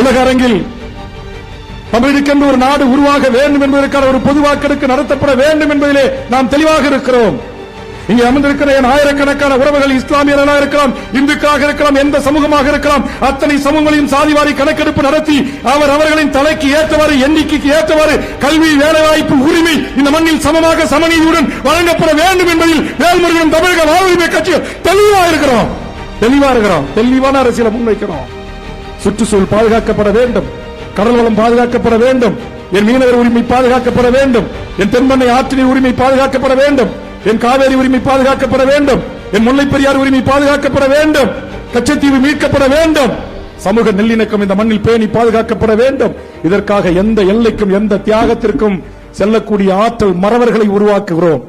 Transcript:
உலக அரங்கில் தமிழுக்கென்று ஒரு நாடு உருவாக வேண்டும் என்பதற்கான ஒரு பொது வாக்கெடுப்பு நடத்தப்பட வேண்டும் என்பதிலே நாம் தெளிவாக இருக்கிறோம். இங்கே அமர்ந்திருக்கிற என் ஆயிரக்கணக்கான உறவுகள் இஸ்லாமியர்களாக இருக்கலாம் இந்துக்களாக இருக்கலாம் எந்த சமூகமாக இருக்கலாம் அத்தனை சமூகங்களையும் சாதிவாரி கணக்கெடுப்பு நடத்தி அவர் அவர்களின் தலைக்கு ஏற்றவாறு எண்ணிக்கைக்கு ஏற்றவாறு கல்வி வேலைவாய்ப்பு உரிமை இந்த மண்ணில் சமமாக சமநீதியுடன் வழங்கப்பட வேண்டும் என்பதில் வேல்முருகன் தமிழக வாழ்வுரிமை கட்சி தெளிவா இருக்கிறோம். தெளிவா இருக்கிறோம். தெளிவான அரசியலை முன்வைக்கிறோம் சுற்றுச்சூழல் பாதுகாக்கப்பட வேண்டும். கடல் வளம் பாதுகாக்கப்பட வேண்டும். என் மீனவர் உரிமை பாதுகாக்கப்பட வேண்டும். என் தென்மண்ணை ஆற்றினை உரிமை பாதுகாக்கப்பட வேண்டும். என் காவேரி உரிமை பாதுகாக்கப்பட வேண்டும். என் முல்லை பெரியார் உரிமை பாதுகாக்கப்பட வேண்டும். கச்சத்தீவு மீட்கப்பட வேண்டும். சமூக நல்லிணக்கம் இந்த மண்ணில் பேணி பாதுகாக்கப்பட வேண்டும். இதற்காக எந்த எல்லைக்கும் எந்த தியாகத்திற்கும் செல்லக்கூடிய ஆற்றல் மறவர்களை உருவாக்குகிறோம்.